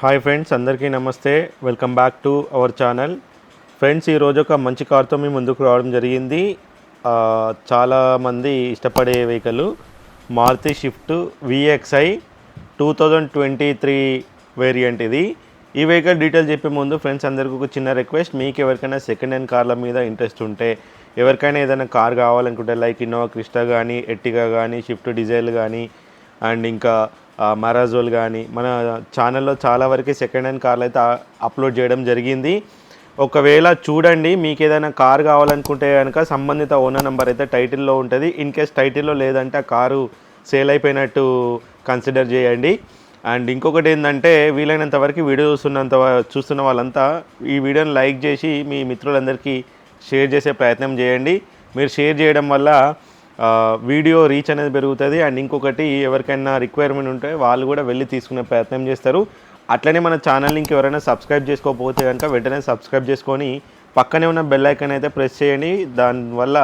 Hi friends అందరికీ నమస్తే. Welcome back to our channel friends ఈరోజు ఒక మంచి కార్తో మీ ముందుకు రావడం జరిగింది. చాలామంది ఇష్టపడే vehicle Maruti Swift VXI two thousand twenty three variant ఇది. ఈ వెహికల్ డీటెయిల్ చెప్పే ముందు ఫ్రెండ్స్ అందరికీ ఒక చిన్న రిక్వెస్ట్ మీకు ఎవరికైనా సెకండ్ హ్యాండ్ కార్ల మీద ఇంట్రెస్ట్ ఉంటే ఎవరికైనా ఏదైనా కార్ కావాలనుకుంటే లైక్ ఇన్నోవా క్రిస్టా కానీ ఎట్టిగా కానీ షిఫ్ట్ డిజైల్ కానీ అండ్ ఇంకా మరాజోల్ కానీ మన ఛానల్లో చాలా వరకు సెకండ్ హ్యాండ్ కార్లు అయితే అప్లోడ్ చేయడం జరిగింది. ఒకవేళ చూడండి మీకు ఏదైనా కార్ కావాలనుకుంటే కనుక సంబంధిత ఓనర్ నెంబర్ అయితే టైటిల్లో ఉంటుంది. ఇన్ కేస్ టైటిల్లో లేదంటే ఆ కారు సేల్ అయిపోయినట్టు కన్సిడర్ చేయండి. అండ్ ఇంకొకటి ఏంటంటే వీలైనంత వరకు వీడియో చూస్తున్నంత చూస్తున్న వాళ్ళంతా ఈ వీడియోని లైక్ చేసి మీ మిత్రులందరికీ షేర్ చేసే ప్రయత్నం చేయండి. మీరు షేర్ చేయడం వల్ల వీడియో రీచ్ అనేది పెరుగుతుంది. అండ్ ఇంకొకటి ఎవరికైనా రిక్వైర్మెంట్ ఉంటే వాళ్ళు కూడా వెళ్ళి తీసుకునే ప్రయత్నం చేస్తారు. అట్లనే మన ఛానల్ ఇంకెవరైనా సబ్స్క్రైబ్ చేసుకోకపోతే కనుక వెంటనే సబ్స్క్రైబ్ చేసుకొని పక్కనే ఉన్న బెల్ ఐకన్ అయితే ప్రెస్ చేయండి. దానివల్ల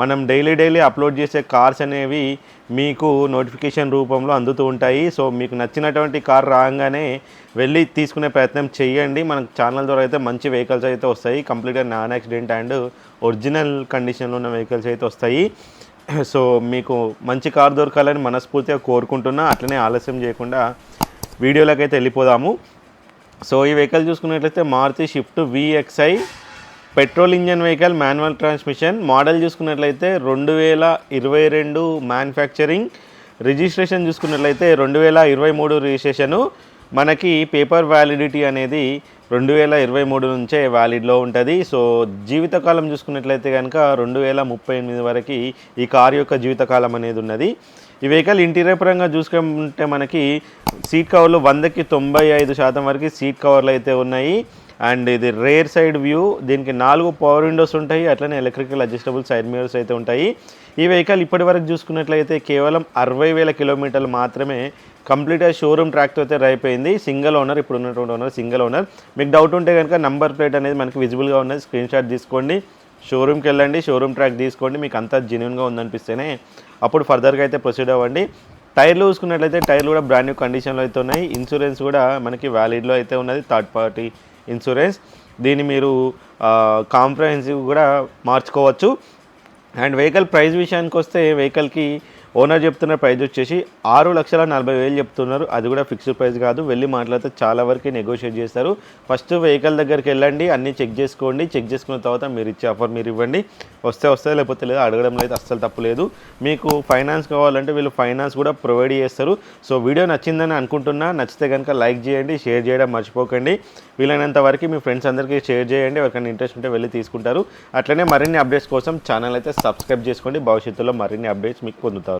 మనం డైలీ డైలీ అప్లోడ్ చేసే కార్స్ అనేవి మీకు నోటిఫికేషన్ రూపంలో అందుతూ ఉంటాయి. సో మీకు నచ్చినటువంటి కార్ రాగానే వెళ్ళి తీసుకునే ప్రయత్నం చేయండి. మన ఛానల్ ద్వారా అయితే మంచి వెహికల్స్ అయితే వస్తాయి. కంప్లీట్గా నాన్ యాక్సిడెంట్ అండ్ ఒరిజినల్ కండిషన్లో ఉన్న వెహికల్స్ అయితే వస్తాయి. సో మీకు మంచి కార్ దొరకాలని మనస్ఫూర్తిగా కోరుకుంటున్నా. అట్లనే ఆలస్యం చేయకుండా వీడియోలోకి అయితే వెళ్ళిపోదాము. సో ఈ వెహికల్ చూసుకున్నట్లయితే Maruti Swift VXI petrol engine vehicle manual transmission. Model చూసుకున్నట్లయితే రెండు వేల ఇరవై రెండు మ్యానుఫ్యాక్చరింగ్. రిజిస్ట్రేషన్ చూసుకున్నట్లయితే రెండు వేల ఇరవై మూడు రిజిస్ట్రేషను. మనకి పేపర్ వ్యాలిడిటీ అనేది రెండు వేల ఇరవై మూడు నుంచే వ్యాలిడ్లో ఉంటుంది. సో జీవితకాలం చూసుకున్నట్లయితే కనుక రెండు వేల ముప్పై ఎనిమిది వరకు ఈ కార్ యొక్క జీవితకాలం అనేది ఉన్నది. ఈ వెహికల్ ఇంటీరియర్ పరంగా చూసుకుంటే మనకి సీట్ కవర్లు వందకి తొంభై ఐదు శాతం వరకు సీట్ కవర్లు అయితే ఉన్నాయి. అండ్ ఇది రేర్ సైడ్ వ్యూ. దీనికి నాలుగు పవర్ విండోస్ ఉంటాయి. అట్లనే ఎలక్ట్రికల్ అడ్జస్టబుల్ సైడ్ మిరర్స్ అయితే ఉంటాయి. ఈ వెహికల్ ఇప్పటి వరకు చూసుకున్నట్లయితే కేవలం అరవై వేల కిలోమీటర్లు మాత్రమే కంప్లీట్గా షోరూమ్ ట్రాక్తో అయితే అయిపోయింది. సింగిల్ ఓనర్ ఇప్పుడు ఉన్నటువంటి ఓనర్ సింగిల్ ఓనర్. మీకు డౌట్ ఉంటే కనుక నంబర్ ప్లేట్ అనేది మనకి విజిబుల్గా ఉన్నది. స్క్రీన్ షాట్ తీసుకోండి. షోరూమ్కి వెళ్ళండి. షోరూమ్ ట్రాక్ తీసుకోండి. మీకు అంతా జెన్యున్గా ఉందనిపిస్తేనే అప్పుడు ఫర్దర్గా అయితే ప్రొసీడ్ అవ్వండి. టైర్లు చూసుకున్నట్లయితే టైర్లు కూడా బ్రాండ్ న్యూ కండిషన్లో అయితే ఉన్నాయి. ఇన్సూరెన్స్ కూడా మనకి వ్యాలిడ్లో అయితే ఉన్నది. Third party insurance. దీన్ని మీరు కాంప్రహెన్సివ్ కూడా మార్చుకోవచ్చు. అండ్ వెహికల్ ప్రైస్ విషయానికి వస్తే వెహికల్కి ఓనర్ చెప్తున్న ప్రైస్ వచ్చేసి ఆరు లక్షల నలభై వేలు చెప్తున్నారు. అది కూడా ఫిక్స్డ్ ప్రైస్ కాదు. వెళ్ళి మాట్లాడితే చాలా వరకు నెగోషియేట్ చేస్తారు. ఫస్ట్ వెహికల్ దగ్గరికి వెళ్ళండి అన్నీ చెక్ చేసుకోండి. చెక్ చేసుకున్న తర్వాత మీరు ఇచ్చే ఆఫర్ మీరు ఇవ్వండి. వస్తే వస్తే లేకపోతే లేదు అడగడం అయితే అస్సలు తప్పు లేదు. మీకు ఫైనాన్స్ కావాలంటే వీళ్ళు ఫైనాన్స్ కూడా ప్రొవైడ్ చేస్తారు. సో వీడియో నచ్చిందని అనుకుంటున్నా. నచ్చితే కనుక లైక్ చేయండి షేర్ చేయడం మర్చిపోకండి. వీలైనంత వరకు మీ ఫ్రెండ్స్ అందరికీ షేర్ చేయండి. ఎవరికైనా ఇంట్రెస్ట్ ఉంటే వెళ్ళి తీసుకుంటారు. అట్లనే మరిన్ని అప్డేట్స్ కోసం ఛానల్ అయితే సబ్స్క్రైబ్ చేసుకోండి. భవిష్యత్తులో మరిన్ని అప్డేట్స్ మీకు పొందుతారు.